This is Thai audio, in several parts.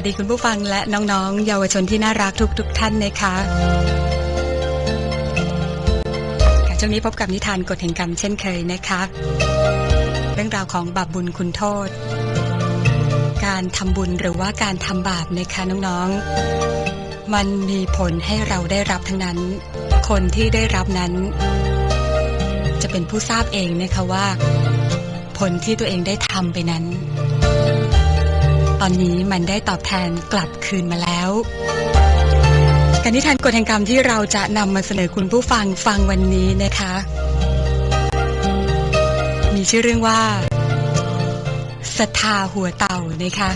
สวัสดีคุณผู้ฟังและน้องๆ เยาวชนที่น่ารักทุกๆทท่านนะคะค่ะช่วงนี้พบกับนิทานกฎแห่งกรรมเช่นเคยนะคะ เรื่องราวของบาปบุญคุณโทษ การทำบุญหรือว่าการทำบาปนะคะน้องๆ มันมีผลให้เราได้รับทั้งนั้น คนที่ได้รับนั้น จะเป็นผู้ทราบเองนะคะว่า ผลที่ตัวเองได้ทำไปนั้น ตอนนี้มันได้ตอบแทนกลับคืนมาแล้วการนิทานกฎแห่งกรรมที่เราจะนำมาเสนอคุณผู้ฟังฟังวันนี้นะคะ มีชื่อเรื่องว่าศรัทธาหัวเต่านะคะ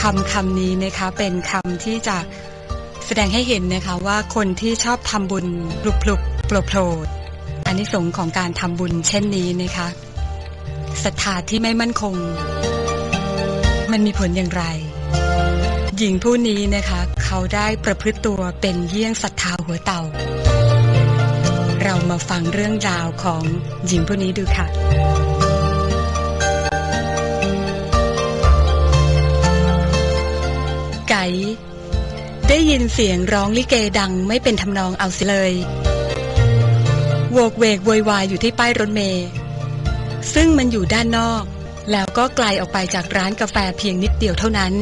คำคำนี้นะคะเป็นคำที่จะแสดงให้เห็นนะคะว่าคนที่ชอบทำบุญปลุกปลุกโปรโปรดอันนี้สงของการทำบุญเช่นนี้นะคะศรัทธาที่ไม่มั่นคง มันมีผลอย่างไร หญิงผู้นี้นะคะ เขาได้ประพฤติตัวเป็นเยี่ยงศรัทธาหัวเต่า เรามาฟังเรื่องราวของหญิงผู้นี้ดูค่ะไก่ได้ยินเสียงร้องลิเกดังไม่เป็นทำนองเอาสิเลยโวกเวกโวยวายอยู่ที่ป้ายรถเมย์ซึ่งมันอยู่ด้านนอก แล้วก็ไกลออกไปจากร้านกาแฟเพียงนิดเดียวเท่านั้น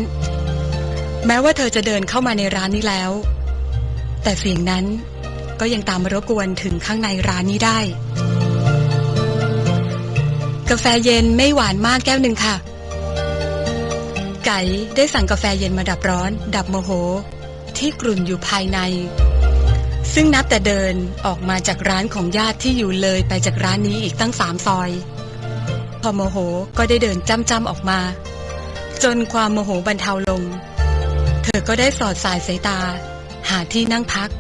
แม้ว่าเธอจะเดินเข้ามาในร้านนี้แล้ว แต่เสียงนั้นก็ยังตามมารบกวนถึงข้างในร้านนี้ได้ กาแฟเย็นไม่หวานมากแก้วหนึ่งค่ะ ไก่ได้สั่งกาแฟเย็นมาดับร้อน ดับโมโห ที่กลุ่นอยู่ภายใน ซึ่งนับแต่เดินออกมาจากร้านของญาติที่อยู่เลยไปจากร้านนี้อีกตั้งสามซอย อโมโหก็ได้เดินจ้ำจ้ำออกมา จนความโมโหบรรเทาลง เธอก็ได้สอดสายสายตา หาที่นั่งพัก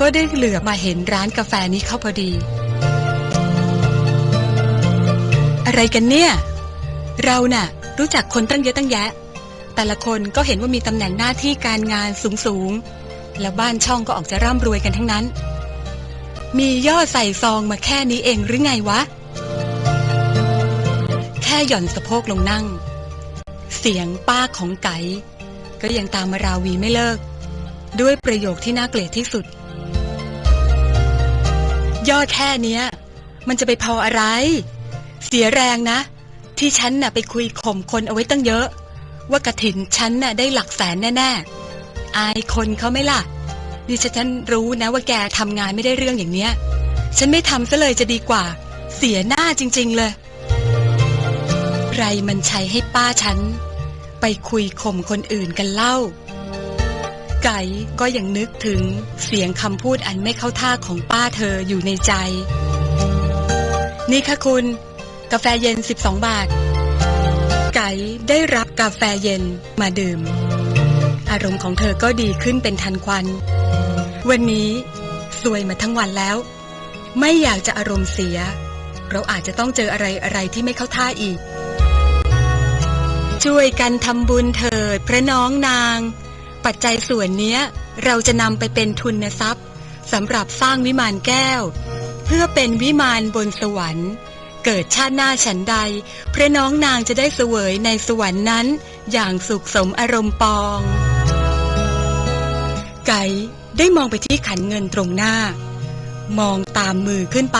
ก็ได้เหลือมาเห็นร้านกาแฟนี้เข้าพอดี อะไรกันเนี่ย เราน่ะ รู้จักคนตั้งเยอะตั้งแยะ แต่ละคนก็เห็นว่ามีตำแหน่งหน้าที่การงานสูงสูงๆแล้วบ้านช่องก็ออกจะร่ำรวยกันทั้งนั้น มียอดใส่ซองมาแค่นี้เองหรือไงวะ ค่หย่อนสะโพกลงนั่ง เสียงป้าของไก่ก็ยังตามมาราวีไม่เลิก ด้วยประโยคที่น่าเกลียดที่สุด ยอดแค่เนี้ย มันจะไปพออะไร เสียแรงนะ ที่ฉันน่ะไปคุยข่มคนเอาไว้ตั้งเยอะ ว่ากระถินฉันน่ะได้หลักแสนแน่ๆ อายคนเขาไม่ล่ะดิฉันรู้นะว่าแกทำงานไม่ได้เรื่องอย่างเนี้ย ฉันไม่ทำซะเลยจะดีกว่า เสียหน้าจริง ๆ เลย ไรมันใช้ให้ป้าฉัน ไปคุยข่มคนอื่นกันเล่า ไก่ก็ยังนึกถึงเสียงคำพูดอันไม่เข้าท่าของป้าเธออยู่ในใจ นี่ค่ะคุณ กาแฟเย็น 12 บาท ไก่ได้รับกาแฟเย็นมาดื่ม อารมณ์ของเธอก็ดีขึ้นเป็นทันควัน วันนี้สวยมาทั้งวันแล้ว ไม่อยากจะอารมณ์เสียเราอาจจะต้องเจออะไรอะไรที่ไม่เข้าท่าอีก ช่วยกันทำบุญเถิดพระน้องนาง ปัจจัยส่วนเนี้ย เราจะนำไปเป็นทุนทรัพย์สำหรับสร้างวิมานแก้ว เพื่อเป็นวิมานบนสวรรค์ เกิดชาติหน้าฉันใด พระน้องนางจะได้เสวยในสวรรค์นั้น อย่างสุขสมอารมณ์ปอง ไก่ได้มองไปที่ขันเงินตรงหน้า มองตามมือขึ้นไป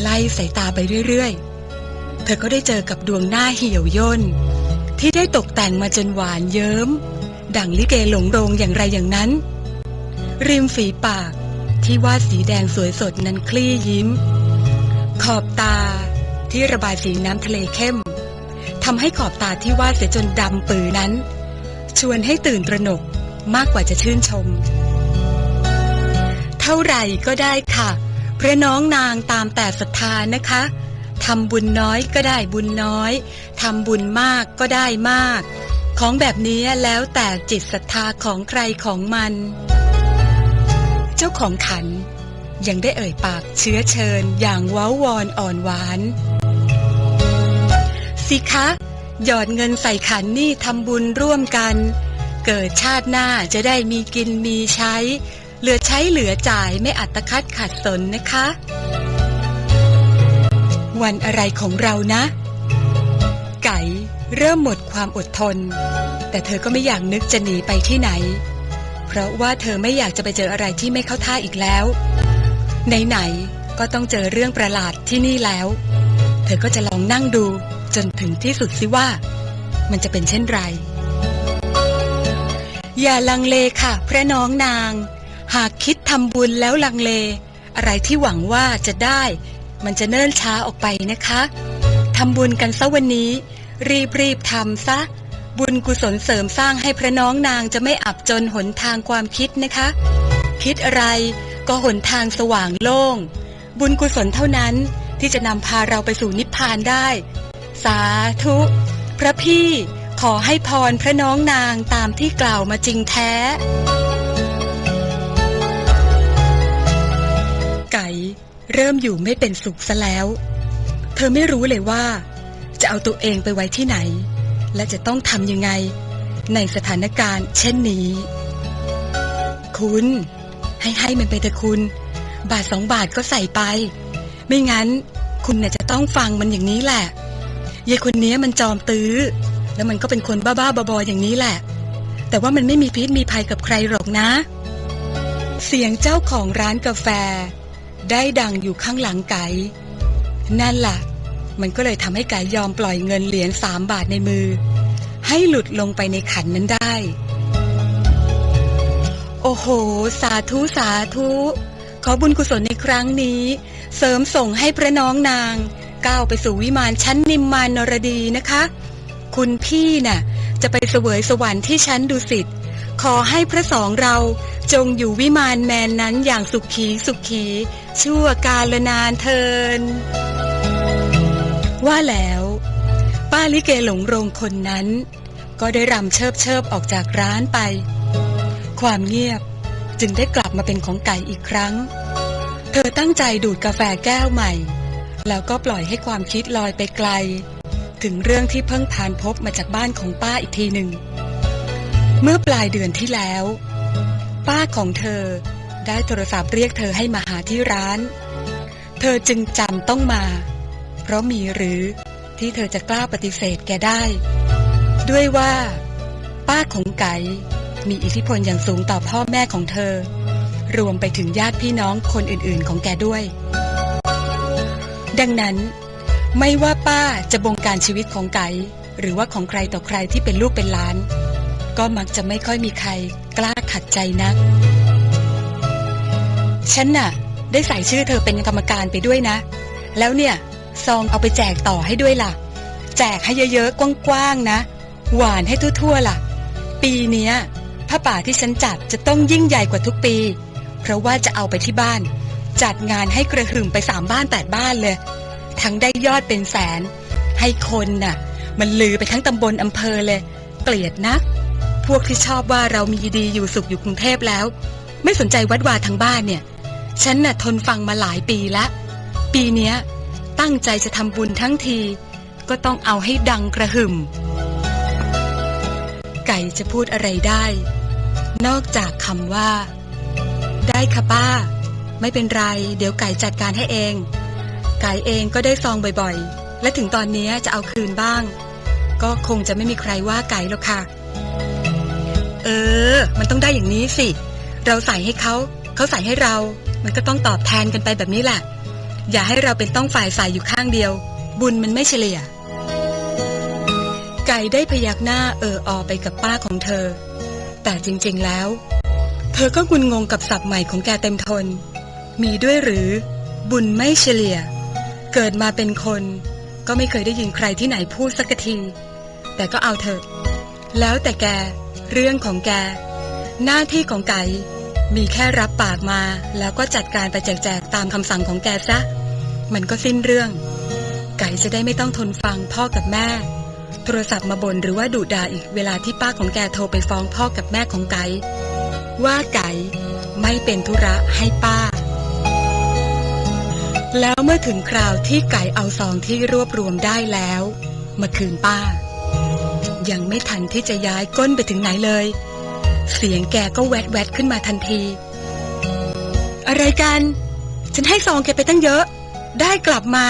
ไล่สายตาไปเรื่อยๆ เธอก็ได้เจอกับดวงหน้าเหี่ยวย่น ที่ได้ตกแต่งมาจนหวานเยิ้ม ดังลิเกหลงโรงอย่างไรอย่างนั้น ริมฝีปากที่วาดสีแดงสวยสดนั้นคลี่ยิ้ม ขอบตาที่ระบายสีน้ำทะเลเข้มทำให้ขอบตาที่วาดเสียจนดำปือนั้น ชวนให้ตื่นตระหนกมากกว่าจะชื่นชม เท่าไหร่ก็ได้ค่ะ พระน้องนางตามแต่ศรัทธานะคะ ทำบุญน้อยก็ได้บุญน้อยทำบุญมากก็ได้มาก ของแบบนี้แล้วแต่จิตศรัทธาของใครของมัน เจ้าของขัน ยังได้เอ่ยปากเชื้อเชิญอย่างว้าวอนอ่อนหวาน สิคะ หยอดเงินใส่ขันนี่ทำบุญร่วมกัน เกิดชาติหน้าจะได้มีกินมีใช้ เหลือใช้เหลือจ่ายไม่อัตคัดขัดสนนะคะ วันอะไรของเรานะ ไก่เริ่มหมดความอดทน แต่เธอก็ไม่อยากนึกจะหนีไปที่ไหน เพราะว่าเธอไม่อยากจะไปเจออะไรที่ไม่เข้าท่าอีกแล้ว ไหนๆก็ต้องเจอเรื่องประหลาดที่นี่แล้ว เธอก็จะลองนั่งดูจนถึงที่สุดสิว่า มันจะเป็นเช่นไร อย่าลังเลค่ะ พระน้องนาง หากคิดทำบุญแล้วลังเล อะไรที่หวังว่าจะได้ มันจะเนิ่นช้าออกไปนะคะทำบุญกันซะวันนี้ รีบรีบทำซะ บุญกุศลเสริมสร้างให้พระน้องนางจะไม่อับจนหนทางความคิดนะคะ คิดอะไรก็หนทางสว่างโล่ง บุญกุศลเท่านั้นที่จะนำพาเราไปสู่นิพพานได้ สาธุ พระพี่ขอให้พรพระน้องนางตามที่กล่าวมาจริงแท้ ไก่ เริ่มอยู่ไม่เป็นสุขซะแล้ว เธอไม่รู้เลยว่า จะเอาตัวเองไปไว้ที่ไหน และจะต้องทำยังไง ในสถานการณ์เช่นนี้ คุณ ให้ให้มันไปเถอะคุณ บาทสองบาทก็ใส่ไป ไม่งั้น คุณน่ะจะต้องฟังมันอย่างนี้แหละยายคนนี้มันจอมตื้อ แล้วมันก็เป็นคนบ้าๆบอๆอย่างนี้แหละ แต่ว่ามันไม่มีพิษมีภัยกับใครหรอกนะ เสียงเจ้าของร้านกาแฟ ได้ดังอยู่ข้างหลังไก่นั่นล่ะ มันก็เลยทำให้ไก่ยอมปล่อยเงินเหรียญสามบาทในมือ ให้หลุดลงไปในขันนั้นได้ โอ้โห สาธุ สาธุ ขอบุญกุศลในครั้งนี้ เสริมส่งให้พระน้องนาง ก้าวไปสู่วิมานชั้นนิมมานนรดีนะคะ คุณพี่น่ะ จะไปเสวยสวรรค์ที่ชั้นดุสิต ขอให้พระสองเราจงอยู่วิมานแมนนั้นอย่างสุขีสุขี ชั่วกาลนานเทิน ว่าแล้ว ป้าลิเกหลงโรงคนนั้น ก็ได้รำเชิบเชิบออกจากร้านไป ความเงียบจึงได้กลับมาเป็นของไก่อีกครั้ง เธอตั้งใจดูดกาแฟแก้วใหม่ แล้วก็ปล่อยให้ความคิดลอยไปไกล ถึงเรื่องที่เพิ่งผ่านพบมาจากบ้านของป้าอีกทีหนึ่ง มื่อปลายเดือนที่แล้ว ป้าของเธอได้โทรศัพท์เรียกเธอให้มาหาที่ร้าน เธอจึงจำต้องมา เพราะมีหรือที่เธอจะกล้าปฏิเสธแกได้ ด้วยว่า ป้าของไก่มีอิทธิพลอย่างสูงต่อพ่อแม่ของเธอ รวมไปถึงญาติพี่น้องคนอื่นๆของแกด้วย ดังนั้น ไม่ว่าป้าจะบงการชีวิตของไก่หรือว่าของใครต่อใครที่เป็นลูกเป็นหลาน ก็มักจะไม่ค่อยมีใครกล้าขัดใจนัก ฉันน่ะ ได้ใส่ชื่อเธอเป็นกรรมการไปด้วยนะ แล้วเนี่ย ซองเอาไปแจกต่อให้ด้วยล่ะ แจกให้เยอะๆ กว้างๆนะ หวานให้ทั่วๆล่ะ ปีเนี้ยผ้าป่าที่ฉันจัดจะต้องยิ่งใหญ่กว่าทุกปี เพราะว่าจะเอาไปที่บ้าน จัดงานให้กระหึ่มไปสามบ้านแปดบ้านเลย ทั้งได้ยอดเป็นแสน ให้คนน่ะ มันลือไปทั้งตำบลอำเภอเลย เกลียดนัก พวกที่ชอบว่าเรามีดีอยู่สุขอยู่กรุงเทพแล้ว ไม่สนใจวัดวาทั้งบ้านเนี่ย ฉันน่ะทนฟังมาหลายปีละ ปีเนี้ย ตั้งใจจะทำบุญทั้งที ก็ต้องเอาให้ดังกระหึ่ม ไก่จะพูดอะไรได้ นอกจากคำว่า ได้ค่ะป้า ไม่เป็นไร เดี๋ยวไก่จัดการให้เอง ไก่เองก็ได้ซองบ่อยๆ และถึงตอนนี้จะเอาคืนบ้าง ก็คงจะไม่มีใครว่าไก่หรอกค่ะ เออ มันต้องได้อย่างนี้สิ เราใส่ให้เขา เขาใส่ให้เรา มันก็ต้องตอบแทนกันไปแบบนี้แหละ อย่าให้เราเป็นต้องฝ่ายใส่อยู่ข้างเดียว บุญมันไม่เฉลี่ย ไก่ได้พยักหน้าเอออไปกับป้าของเธอ แต่จริง ๆแล้ว เธอก็งุนงงกับศัพท์ใหม่ของแกเต็มทน มีด้วยหรือ บุญไม่เฉลี่ย เกิดมาเป็นคน ก็ไม่เคยได้ยินใครที่ไหนพูดสักที แต่ก็เอาเถอะ แล้วแต่แก เรื่องของแก หน้าที่ของไก่มีแค่รับปากมาแล้วก็จัดการไปแจกๆตามคำสั่งของแกซะ มันก็สิ้นเรื่อง ไก่จะได้ไม่ต้องทนฟังพ่อกับแม่ โทรศัพท์มาบ่นหรือว่าดุด่าอีกเวลาที่ป้าของแกโทรไปฟ้องพ่อกับแม่ของไก่ว่าไก่ไม่เป็นธุระให้ป้า แล้วเมื่อถึงคราวที่ไก่เอาซองที่รวบรวมได้แล้ว มาคืนป้า ยังไม่ทันที่จะย้ายก้นไปถึงไหนเลย เสียงแกก็แวดแวดขึ้นมาทันที อะไรกัน ฉันให้ซองแกไปตั้งเยอะ ได้กลับมา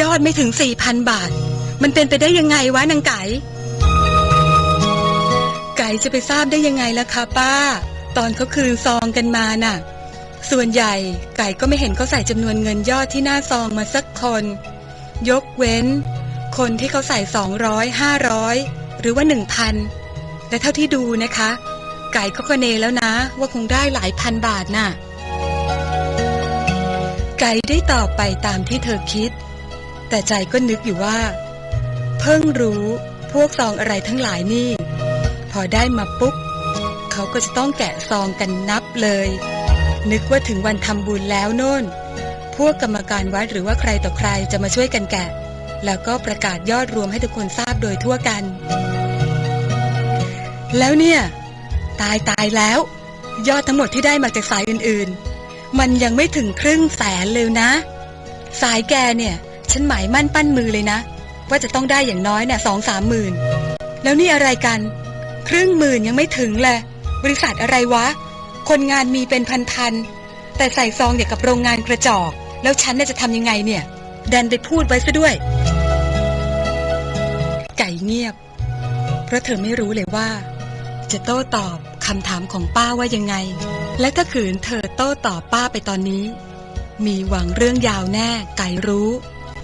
ยอดไม่ถึงสี่พันบาท มันเป็นไปได้ยังไงวะนางไก่ไก่จะไปทราบได้ยังไงล่ะคะป้า ตอนเขาคืนซองกันมาน่ะ ส่วนใหญ่ไก่ก็ไม่เห็นเขาใส่จำนวนเงินยอดที่หน้าซองมาสักคน ยกเว้นคนที่เขาใส่สองร้อยห้าร้อย หรือว่าหนึ่งพันและเท่าที่ดูนะคะ ไก่ก็คเนแล้วนะ ว่าคงได้หลายพันบาทน่ะ ไก่ได้ตอบไปตามที่เธอคิด แต่ใจก็นึกอยู่ว่า เพิ่งรู้พวกซองอะไรทั้งหลายนี่ พอได้มาปุ๊บเขาก็จะต้องแกะซองกันนับเลย นึกว่าถึงวันทำบุญแล้วโน่น พวกกรรมการวัดหรือว่าใครต่อใครจะมาช่วยกันแกะ แล้วก็ประกาศยอดรวมให้ทุกคนทราบโดยทั่วกัน แล้วเนี่ย ตายตายแล้ว ยอดทั้งหมดที่ได้มาจากสายอื่นๆ มันยังไม่ถึงครึ่งแสนเลยนะ สายแกเนี่ย ฉันหมายมั่นปั้นมือเลยนะ ว่าจะต้องได้อย่างน้อยเนี่ยสองสามหมื่นแล้วนี่อะไรกัน ครึ่งหมื่นยังไม่ถึงเลยบริษัทอะไรวะ คนงานมีเป็นพันๆแต่ใส่ซองอย่างกับโรงงานกระจอก แล้วฉันน่ะจะทำยังไงเนี่ยดันไปพูดไว้ซะด้วย ไก่เงียบ เพราะเธอไม่รู้เลยว่า จะโต้ตอบคำถามของป้าว่ายังไง และถ้าขืนเธอโต้ตอบป้าไปตอนนี้ มีหวังเรื่องยาวแน่ไก่รู้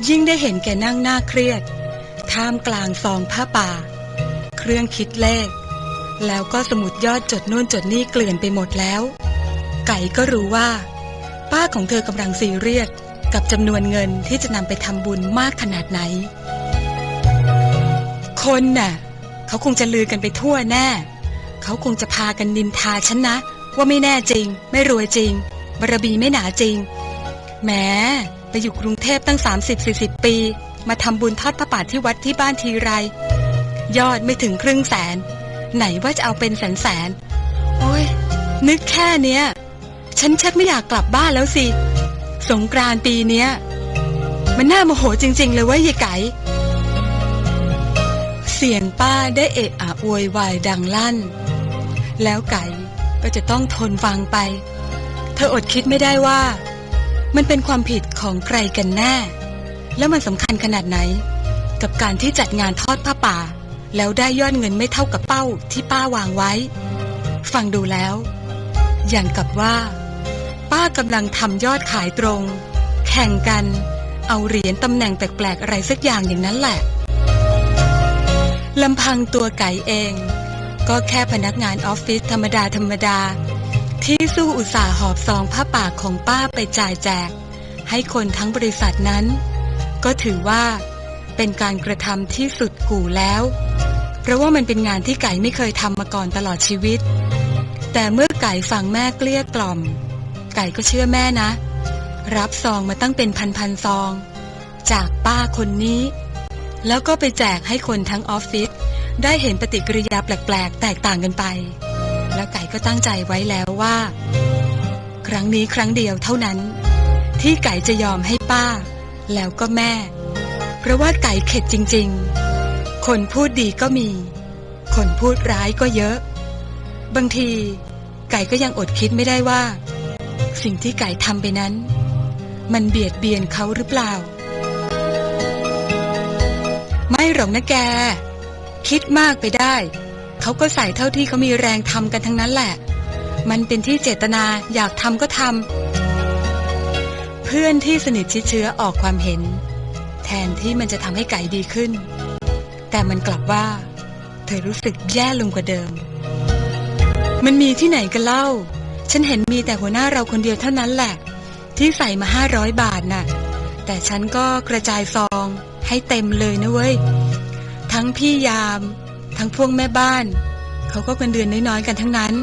ยิ่งได้เห็นแกนั่งหน้าเครียด ท่ามกลางซองผ้าป่า เครื่องคิดเลข แล้วก็สมุดยอดจดนู่นจดนี่เกลื่อนไปหมดแล้ว ไก่ก็รู้ว่า ป้าของเธอกำลังซีเรียสกับจำนวนเงินที่จะนำไปทำบุญมากขนาดไหน คนน่ะ เขาคงจะลือกันไปทั่วแน่ เขาคงจะพากันนินทาฉันนะ ว่าไม่แน่จริง ไม่รวยจริงบารมีไม่หนาจริงแหมไปอยู่กรุงเทพตั้ง 30-40 ปี มาทำบุญทอดพระป่าที่วัดที่บ้านทีไร ยอดไม่ถึงครึ่งแสน ไหนว่าจะเอาเป็นแสนแสน โอ้ย นึกแค่เนี้ย ฉันชักไม่อยากกลับบ้านแล้วสิ สงกรานต์ปีเนี้ย มันน่าโมโหจริง ๆ เลยว่ายายไก่ เสียงป้าได้เอะอะโวยวายดังลั่น แล้วไก่ก็จะต้องทนฟังไป เธออดคิดไม่ได้ว่า มันเป็นความผิดของใครกันแน่ แล้วมันสำคัญขนาดไหน กับการที่จัดงานทอดผ้าป่า แล้วได้ยอดเงินไม่เท่ากับเป้าที่ป้าวางไว้ ฟังดูแล้ว อย่างกับว่า ป้ากำลังทำยอดขายตรง แข่งกัน เอาเหรียญตำแหน่งแปลกๆอะไรสักอย่างอย่างนั้นแหละ ลำพังตัวไก่เอง ก็แค่พนักงานออฟฟิศธรรมดาธรรมดา ที่สู้อุตสาห์หอบซองผ้าป่าของป้าไปจ่ายแจก ให้คนทั้งบริษัทนั้น ก็ถือว่าเป็นการกระทำที่สุดกู่แล้ว เพราะว่ามันเป็นงานที่ไก่ไม่เคยทำมาก่อนตลอดชีวิต แต่เมื่อไก่ฟังแม่เกลี้ยกล่อม ไก่ก็เชื่อแม่นะ รับซองมาตั้งเป็นพันๆซอง จากป้าคนนี้ แล้วก็ไปแจกให้คนทั้งออฟฟิศได้เห็นปฏิกิริยาแปลกๆ แตกต่างกันไป แล้วไก่ก็ตั้งใจไว้แล้วว่า ครั้งนี้ครั้งเดียวเท่านั้น ที่ไก่จะยอมให้ป้า แล้วก็แม่ เพราะว่าไก่เข็ดจริง ๆ คนพูดดีก็มี คนพูดร้ายก็เยอะ บางที ไก่ก็ยังอดคิดไม่ได้ว่า สิ่งที่ไก่ทำไปนั้น มันเบียดเบียนเขาหรือเปล่า ไม่หรอกนะแก คิดมากไปได้ เขาก็ใส่เท่าที่เขามีแรงทำกันทั้งนั้นแหละ มันเป็นที่เจตนาอยากทำก็ทำเพื่อนที่สนิทชิดเชื้อออกความเห็น แทนที่มันจะทำให้ไก่ดีขึ้น แต่มันกลับว่า เธอรู้สึกแย่ลงกว่าเดิม มันมีที่ไหนกันเล่า ฉันเห็นมีแต่หัวหน้าเราคนเดียวเท่านั้นแหละ ที่ใส่มาห้าร้อยบาทน่ะแต่ฉันก็กระจายซอง ให้เต็มเลยนะเว้ย ทั้งพี่ยาม ทั้งพวกแม่บ้าน เขาก็เงินเดือนน้อยๆกันทั้งนั้น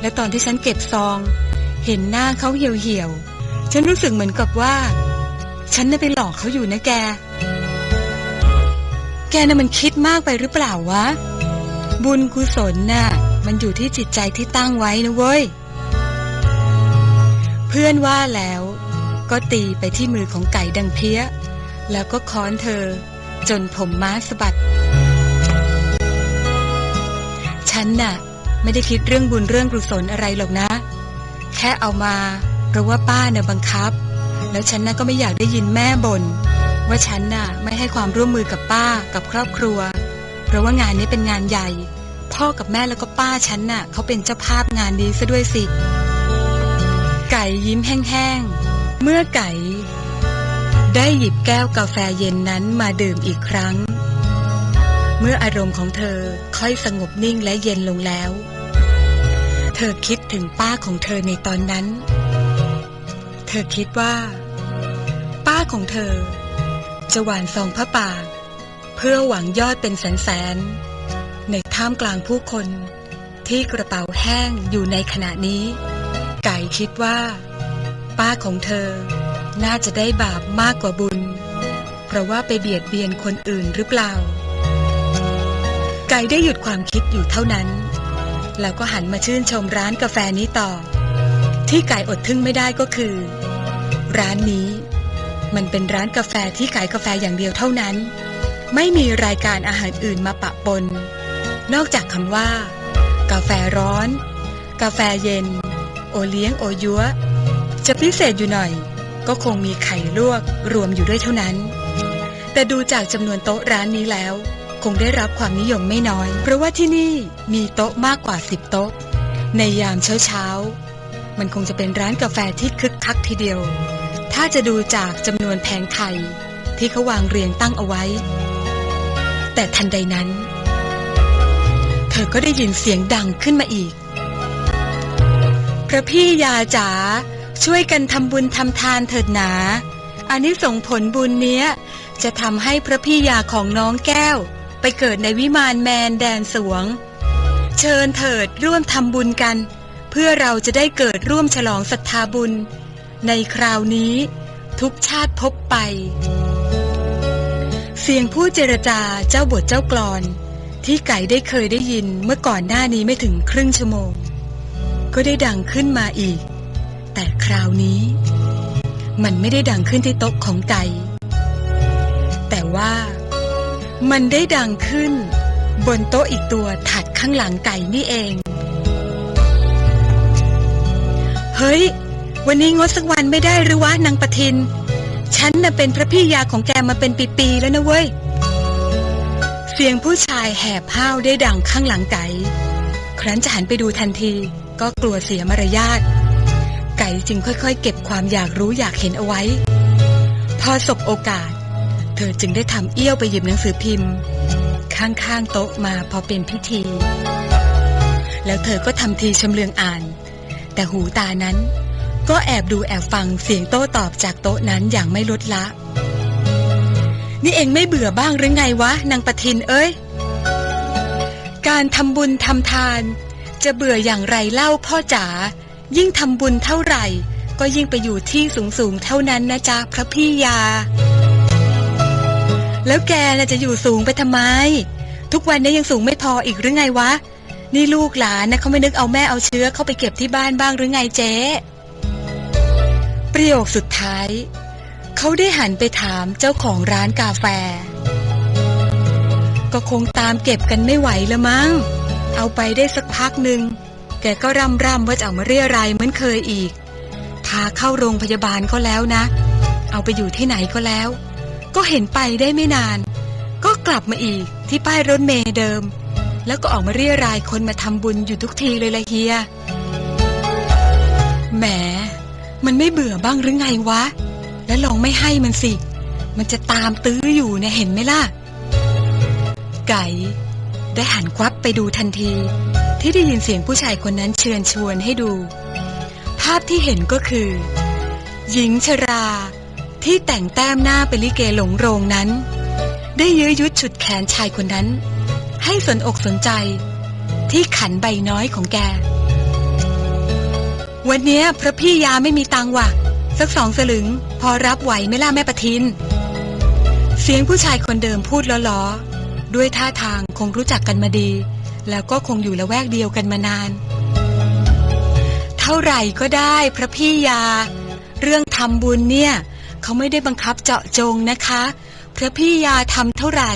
และตอนที่ฉันเก็บซอง เห็นหน้าเขาเหี่ยวๆฉันรู้สึกเหมือนกับว่า ฉันน่ะไปหลอกเขาอยู่นะแก แกน่ะมันคิดมากไปหรือเปล่าวะ บุญกุศลน่ะ มันอยู่ที่จิตใจที่ตั้งไว้นะเว้ย เพื่อนว่าแล้วก็ตีไปที่มือของไก่ดังเพี้ย แล้วก็ค้อนเธอ จนผมม้าสะบัด ฉันน่ะ ไม่ได้คิดเรื่องบุญเรื่องกุศลอะไรหรอกนะ แค่เอามา เพราะว่าป้าเนี่ยบังคับ แล้วฉันน่ะก็ไม่อยากได้ยินแม่บน่นว่าฉันน่ะไม่ให้ความร่วมมือกับป้ากับครอบครัว เพราะว่างานนี้เป็นงานใหญ่ พ่อกับแม่แล้วก็ป้าฉันน่ะเขาเป็นเจ้าภาพงานนี้ซะด้วยสิ ไก่ยิ้มแห้งๆ เมื่อไก่ ได้หยิบแก้วกาแฟเย็นนั้นมาดื่มอีกครั้ง เมื่ออารมณ์ของเธอค่อยสงบนิ่งและเย็นลงแล้ว เธอคิดถึงป้าของเธอในตอนนั้น เธอคิดว่า ป้าของเธอ จะหวานซองพระป่า เพื่อหวังยอดเป็นแสนๆในท่ามกลางผู้คนที่กระเป๋าแห้งอยู่ในขณะนี้ ไก่คิดว่า ป้าของเธอ น่าจะได้บาปมากกว่าบุญ เพราะว่าไปเบียดเบียนคนอื่นหรือเปล่า ไก่ได้หยุดความคิดอยู่เท่านั้น แล้วก็หันมาชื่นชมร้านกาแฟนี้ต่อ ที่ไก่อดทึ่งไม่ได้ก็คือ ร้านนี้ มันเป็นร้านกาแฟที่ขายกาแฟอย่างเดียวเท่านั้น ไม่มีรายการอาหารอื่นมาปะปน นอกจากคำว่า กาแฟร้อน กาแฟเย็น โอเลี้ยงโอยัวจะพิเศษอยู่หน่อย ก็คงมีไข่ลวกรวมอยู่ด้วยเท่านั้น แต่ดูจากจำนวนโต๊ะร้านนี้แล้ว คงได้รับความนิยมไม่น้อย เพราะว่าที่นี่มีโต๊ะมากกว่าสิบโต๊ะ ในยามเช้าเช้า มันคงจะเป็นร้านกาแฟที่คึกคักทีเดียว ถ้าจะดูจากจำนวนแผงไข่ที่เขาวางเรียงตั้งเอาไว้ แต่ทันใดนั้น เธอก็ได้ยินเสียงดังขึ้นมาอีก พระพี่ยาจ๋า ช่วยกันทำบุญทำทานเถิดหนาอันนี้ส่งผลบุญเนี้ย จะทำให้พระพี่ยาของน้องแก้ว ไปเกิดในวิมานแมนแดนสวง เชิญเถิดร่วมทำบุญกัน เพื่อเราจะได้เกิดร่วมฉลองศรัทธาบุญ ในคราวนี้ ทุกชาติพบไป เสียงผู้เจรจาเจ้าบทเจ้ากลอน ที่ไก่ได้เคยได้ยินเมื่อก่อนหน้านี้ไม่ถึงครึ่งชั่วโมง ก็ได้ดังขึ้นมาอีก แต่คราวนี้ มันไม่ได้ดังขึ้นที่โต๊ะของไก่ แต่ว่ามันได้ดังขึ้น บนโต๊ะอีกตัวถัดข้างหลังไก่นี่เอง เฮ้ย วันนี้งดสักวันไม่ได้หรือวะนางปทิน ฉันน่ะเป็นพระพี่ยาของแกมาเป็นปีๆแล้วนะเว้ย เสียงผู้ชายแหบห้าวได้ดังข้างหลังไก่ ครั้นจะหันไปดูทันทีก็กลัวเสียมารยาท ไก่จึงค่อยๆ เก็บความอยากรู้อยากเห็นเอาไว้ พอสบโอกาส เธอจึงได้ทำเอี้ยวไปหยิบหนังสือพิมพ์ ข้างๆโต๊ะมาพอเป็นพิธี แล้วเธอก็ทำทีชำเลืองอ่าน แต่หูตานั้น ก็แอบดูแอบฟังเสียงโต้ตอบจากโต๊ะนั้นอย่างไม่ลดละ นี่เองไม่เบื่อบ้างหรือไงวะนางปทินเอ้ย การทำบุญทำทาน จะเบื่ออย่างไรเล่าพ่อจ๋า ยิ่งทำบุญเท่าไหร่ ก็ยิ่งไปอยู่ที่สูงสูงๆเท่านั้นนะจ๊ะพระพี่ยา แล้วแกน่ะจะอยู่สูงไปทำไม ทุกวันนี้ยังสูงไม่พออีกหรือไงวะ นี่ลูกหลานนะเขาไม่นึกเอาแม่เอาเชื้อเข้าไปเก็บที่บ้านบ้างหรือไงเจ๊ประโยคสุดท้าย เขาได้หันไปถามเจ้าของร้านกาแฟ ก็คงตามเก็บกันไม่ไหวละมั้ง เอาไปได้สักพักหนึ่ง แกก็ร่ำร่ำว่าจะเอามาเรียรายเหมือนเคยอีก พาเข้าโรงพยาบาลก็แล้วนะ เอาไปอยู่ที่ไหนก็แล้ว ก็เห็นไปได้ไม่นาน ก็กลับมาอีกที่ป้ายรถเมย์เดิม แล้วก็ออกมาเรียรายคนมาทำบุญอยู่ทุกทีเลยละเฮีย แหม มันไม่เบื่อบ้างหรือไงวะ แล้วลองไม่ให้มันสิ มันจะตามตื้ออยู่เนี่ยเห็นไหมล่ะ ไก่ ได้หันควับไปดูทันที ที่ได้ยินเสียงผู้ชายคนนั้นเชิญชวนให้ดู ภาพที่เห็นก็คือ หญิงชราที่แต่งแต้มหน้าเป็นลิเกหลงโรงนั้น ได้ยื้อยุดฉุดแขนชายคนนั้น ให้สนอกสนใจ ที่ขันใบน้อยของแก วันนี้พระพี่ยาไม่มีตังว่ะ สักสองสลึง พอรับไหวไม่ล่ะแม่ปะทิน เสียงผู้ชายคนเดิมพูดล้อๆ ด้วยท่าทางคงรู้จักกันมาดี แล้วก็คงอยู่ละแวกเดียวกันมานาน เท่าไหร่ก็ได้พระพี่ยา เรื่องทำบุญเนี่ยเขาไม่ได้บังคับเจาะจงนะคะ พระพี่ยาทำเท่าไหร่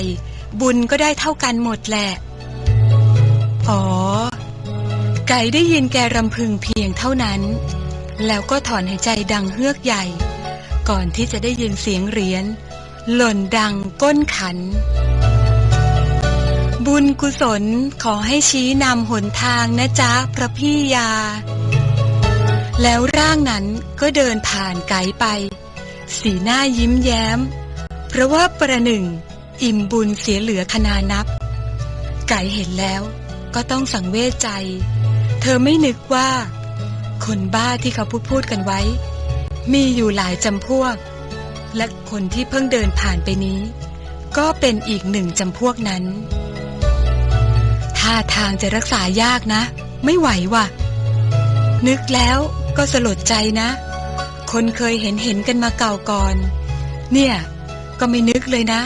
บุญก็ได้เท่ากันหมดแหละ อ๋อ ไก่ได้ยินแกรำพึงเพียงเท่านั้น แล้วก็ถอนหายใจดังเฮือกใหญ่ ก่อนที่จะได้ยินเสียงเหรียญหล่นดังก้นขัน บุญกุศลขอให้ชี้นำหนทางนะจ๊ะพระพี่ยา แล้วร่างนั้นก็เดินผ่านไกไป สีหน้ายิ้มแย้ม เพราะว่าประหนึ่ง อิ่มบุญเสียเหลือคนานับ ไก่เห็นแล้วก็ต้องสังเวชใจ เธอไม่นึกว่า คนบ้าที่เขาพูดพูดกันไว้ มีอยู่หลายจำพวก และคนที่เพิ่งเดินผ่านไปนี้ ก็เป็นอีกหนึ่งจำพวกนั้น ท่าทางจะรักษายากนะ ไม่ไหวว่ะ นึกแล้วก็สลดใจนะ คนเคยเห็นเห็นกันมาเก่าก่อน เนี่ย ก็ไม่นึกเลยนะ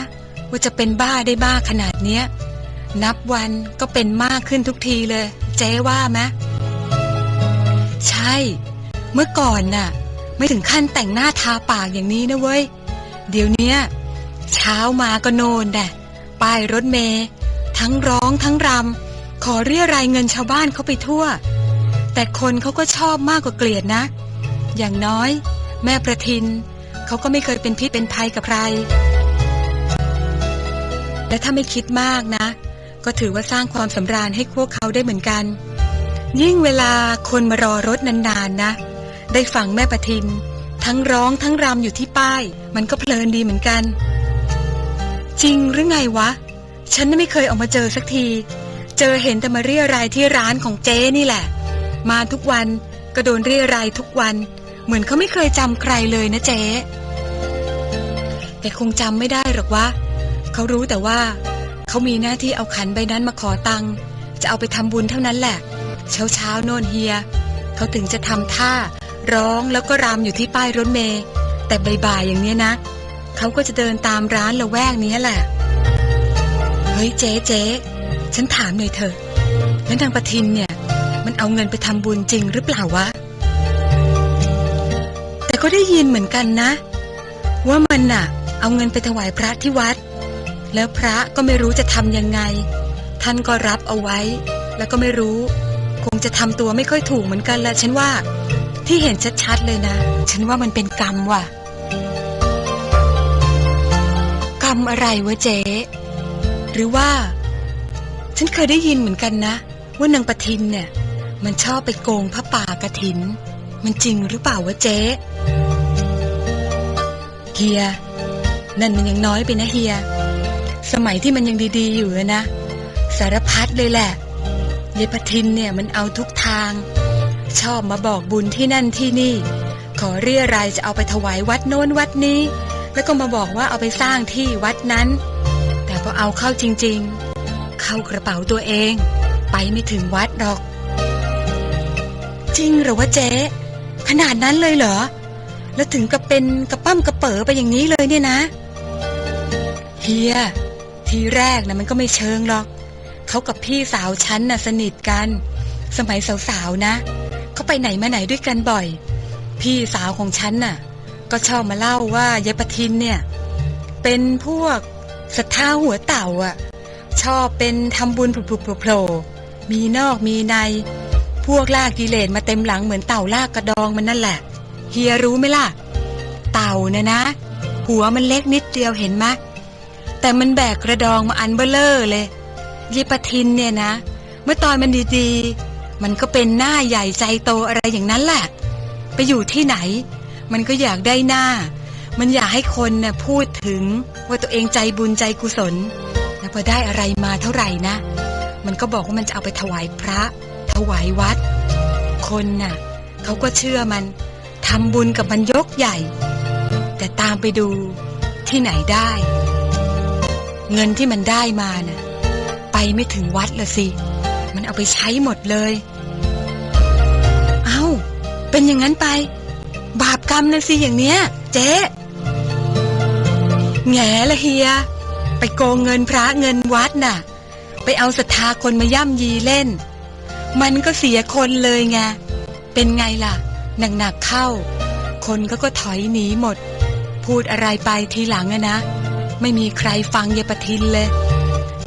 ว่าจะเป็นบ้าได้บ้าขนาดเนี้ย นับวันก็เป็นมากขึ้นทุกทีเลย เจ๊ว่าไหมใช่ เมื่อก่อนน่ะ ไม่ถึงขั้นแต่งหน้าทาปากอย่างนี้นะเว้ย เดี๋ยวเนี้ย เช้ามาก็โนนแดะป้ายรถเมย์ทั้งร้องทั้งรำ ขอเรียรายเงินชาวบ้านเขาไปทั่ว แต่คนเขาก็ชอบมากกว่าเกลียดนะ อย่างน้อย แม่ประทินเขาก็ไม่เคยเป็นพิษเป็นภัยกับใคร และถ้าไม่คิดมากนะ ก็ถือว่าสร้างความสำราญให้พวกเขาได้เหมือนกัน ยิ่งเวลาคนมารอรถนานๆนะ ได้ฟังแม่ประทิน ทั้งร้องทั้งรำอยู่ที่ป้าย มันก็เพลินดีเหมือนกัน จริงหรือไงวะ ฉันไม่เคยออกมาเจอสักที เจอเห็นแต่มาเรียรายที่ร้านของเจ๊นี่แหละ มาทุกวันก็โดนเรียรายทุกวัน เหมือนเขาไม่เคยจำใครเลยนะเจ๊แต่คงจำไม่ได้หรอกวะเขารู้แต่ว่า เขามีหน้าที่เอาขันใบนั้นมาขอตังค์จะเอาไปทำบุญเท่านั้นแหละ เช้าเช้าโน่นเฮีย เขาถึงจะทำท่า ร้องแล้วก็รำอยู่ที่ป้ายรถเมย์แต่บ่ายๆอย่างเนี้ยนะเขาก็จะเดินตามร้านละแวกนี้แหละ เฮ้ยเจ๊เจ๊ ฉันถามหน่อยเถอะแล้วนางประทินเนี่ย มันเอาเงินไปทำบุญจริงหรือเปล่าวะ แต่ก็ได้ยินเหมือนกันนะ ว่ามันน่ะ เอาเงินไปถวายพระที่วัด แล้วพระก็ไม่รู้จะทำยังไง ท่านก็รับเอาไว้ แล้วก็ไม่รู้ คงจะทำตัวไม่ค่อยถูกเหมือนกันแหละฉันว่า ที่เห็นชัดๆเลยนะ ฉันว่ามันเป็นกรรมว่ะ กรรมอะไรวะเจ๊หรือว่า ฉันเคยได้ยินเหมือนกันนะ ว่านางปทินเนี่ย มันชอบไปโกงพระป่ากระถิน มันจริงหรือเปล่าวะเจ๊เฮีย นั่นมันยังน้อยไปนะเฮีย สมัยที่มันยังดีๆ อยู่นะ สารพัดเลยแหละยายปทินเนี่ยมันเอาทุกทาง ชอบมาบอกบุญที่นั่นที่นี่ ขอเรียรายจะเอาไปถวายวัดโน้นวัดนี้ แล้วก็มาบอกว่าเอาไปสร้างที่วัดนั้น แต่พอเอาเข้าจริง ๆ เข้ากระเป๋าตัวเอง ไปไม่ถึงวัดหรอก จริงเหรอวะเจ๊ขนาดนั้นเลยเหรอ แล้วถึงกับเป็นกระปั้มกระเป๋อไปอย่างนี้เลยเนี่ยนะเฮียทีแรกนะมันก็ไม่เชิงหรอก เขากับพี่สาวฉันน่ะสนิทกัน สมัยสาวๆนะเขาไปไหนมาไหนด้วยกันบ่อย พี่สาวของฉันน่ะ ก็ชอบมาเล่าว่ายายปทินเนี่ย เป็นพวกศรัทธาหัวเต่าอะ ชอบเป็นทำบุญผุๆโผล่มีนอกมีใน พวกลากกิเลสมาเต็มหลังเหมือนเต่าลากกระดองมันนั่นแหละ เฮียรู้ไหมล่ะ เต่าเนี่ยนะ หัวมันเล็กนิดเดียวเห็นไหมแต่มันแบกกระดองมาอันเบลเลอร์เลยยีปทินเนี่ยนะ เมื่อตอนมันดีๆ มันก็เป็นหน้าใหญ่ใจโตอะไรอย่างนั้นแหละ ไปอยู่ที่ไหน มันก็อยากได้หน้า มันอยากให้คนน่ะพูดถึงว่าตัวเองใจบุญใจกุศล พอได้อะไรมาเท่าไหร่นะ มันก็บอกว่ามันจะเอาไปถวายพระ ถวายวัด คนน่ะเขาก็เชื่อมันทำบุญกับมันยกใหญ่ แต่ตามไปดูที่ไหนได้ เงินที่มันได้มาน่ะ ไปไม่ถึงวัดละสิ มันเอาไปใช้หมดเลย เอา้า เป็นอย่างนั้นไป บาปกรรมนะสิอย่างเนี้ย เจ๊แง่ละเฮีย ไปโกงเงินพระเงินวัดน่ะ ไปเอาศรัทธาคนมาย่ำยีเล่น มันก็เสียคนเลยไง เป็นไงล่ะ หนักๆเข้า คนก็ก็ถอยหนีหมด พูดอะไรไปทีหลังอะนะ ไม่มีใครฟังยายปทินเลย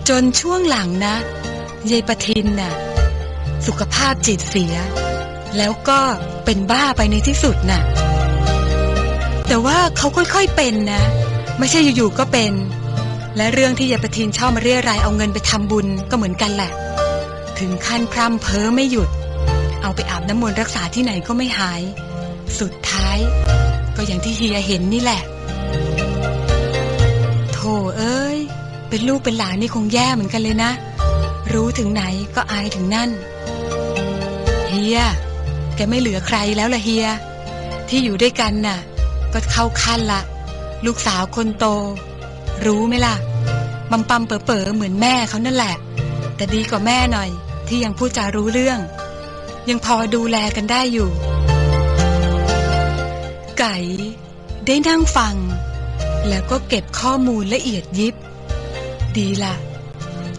จนช่วงหลังนะยายปทินน่ะ สุขภาพจิตเสีย แล้วก็เป็นบ้าไปในที่สุดน่ะ แต่ว่าเขาค่อยๆเป็นนะ ไม่ใช่อยู่ๆก็เป็น และเรื่องที่ยายประทินชอบมาเรียรายเอาเงินไปทำบุญก็เหมือนกันแหละ ถึงขั้นพร่ำเพ้อไม่หยุด เอาไปอาบน้ำมนต์รักษาที่ไหนก็ไม่หาย สุดท้าย ก็อย่างที่เฮียเห็นนี่แหละ โธ่เอ้ย เป็นลูกเป็นหลานนี่คงแย่เหมือนกันเลยนะ รู้ถึงไหนก็อายถึงนั่น เฮีย แกไม่เหลือใครแล้วล่ะเฮีย ที่อยู่ด้วยกันน่ะ ก็เข้าขั้นละ ลูกสาวคนโต รู้ไหมล่ะปัมปัมเป๋อเหมือนแม่เขานั่นแหละ แต่ดีกว่าแม่หน่อย ที่ยังพูดจารู้เรื่อง ยังพอดูแลกันได้อยู่ ไก่ ได้นั่งฟัง แล้วก็เก็บข้อมูลละเอียดยิบ ดีล่ะ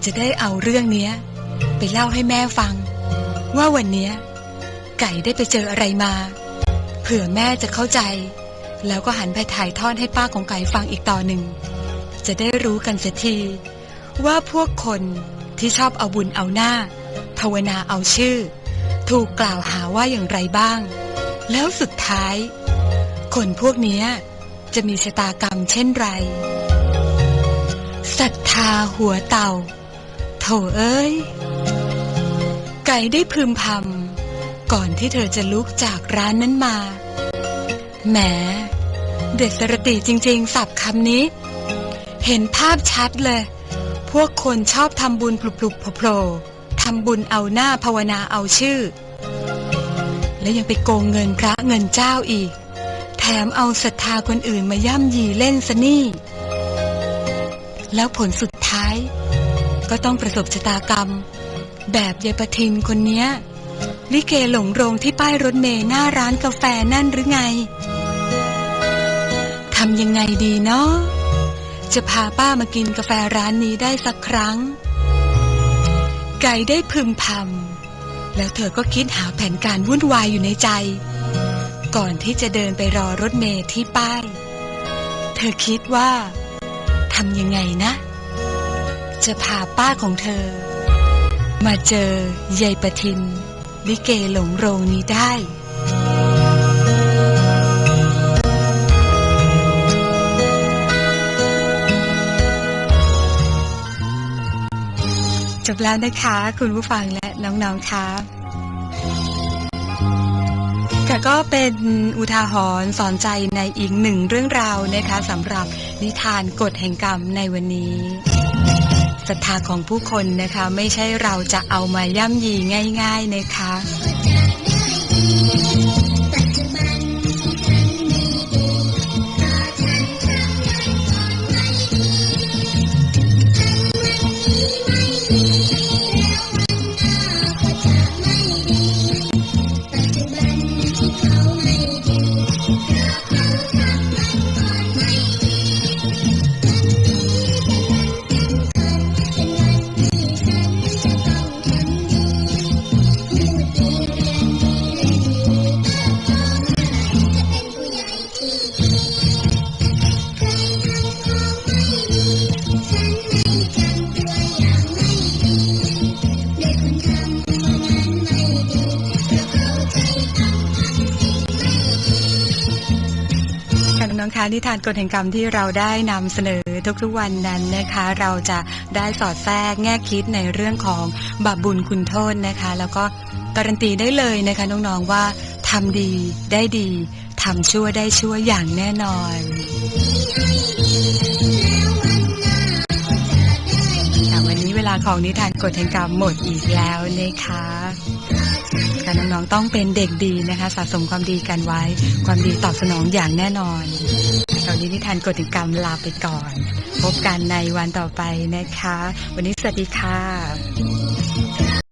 จะได้เอาเรื่องเนี้ย ไปเล่าให้แม่ฟัง ว่าวันเนี้ย ไก่ได้ไปเจออะไรมา เผื่อแม่จะเข้าใจ แล้วก็หันไปถ่ายทอดให้ป้าของไก่ฟังอีกต่อหนึ่ง จะได้รู้กันเสียที ว่าพวกคนที่ชอบเอาบุญเอาหน้า ภาวนาเอาชื่อ ถูกกล่าวหาว่าอย่างไรบ้าง แล้วสุดท้าย คนพวกนี้จะมีชะตากรรมเช่นไรศรัทธาหัวเต่าโถเอ้ย ไก่ได้พึมพำก่อนที่เธอจะลุกจากร้านนั้นมาแหมเด็ดสรติจริงๆสับคำนี้ เห็นภาพชัดเลย พวกคนชอบทำบุญปลุกๆโผล่ทำบุญเอาหน้าภาวนาเอาชื่อ และยังไปโกงเงินพระเงินเจ้าอีก แถมเอาศรัทธาคนอื่นมาย่ำยีเล่นซะนี่ แล้วผลสุดท้าย ก็ต้องประสบชะตากรรม แบบยายประทินคนเนี้ย ลิเกหลงโรงที่ป้ายรถเมล์หน้าร้านกาแฟนั่นหรือไง ทำยังไงดีเนาะ จะพาป้ามากินกาแฟร้านนี้ได้สักครั้ง ไก่ได้พึมพำแล้วเธอก็คิดหาแผนการวุ่นวายอยู่ในใจ ก่อนที่จะเดินไปรอรถเมล์ที่ป้าย เธอคิดว่าทำยังไงนะ จะพาป้าของเธอ มาเจอยายประทินลิเกหลงโรงนี้ได้ จบแล้วนะคะ คุณผู้ฟังและน้องๆคะค่ะก็เป็นอุทาหรณ์สอนใจในอีกหนึ่งเรื่องราวนะคะสำหรับนิทานกฎแห่งกรรมในวันนี้ศรัทธาของผู้คนนะคะ ไม่ใช่เราจะเอามาย่ำยีง่าย ๆนะคะะนิทานกฎแห่งกรรมที่เราได้นำเสนอทุกๆวันนั้นนะคะ เราจะได้สอดแทรกแง่คิดในเรื่องของบาปบุญคุณโทษนะคะ แล้วก็การันตีได้เลยนะคะน้องๆว่าทำดีได้ดีทำชั่วได้ชั่วอย่างแน่นอนค่วันนี้เวลาของนิทานกฎแห่งกรรมหมดอีกแล้วนะคะค่ะ น้องๆต้องเป็นเด็กดีนะคะสะสมความดีกันไว้ ความดีตอบสนองอย่างแน่นอนตอนนี้นิทานกฎแห่งกรรมลาไปก่อน พบกันในวันต่อไปนะคะ วันนี้สวัสดีค่ะ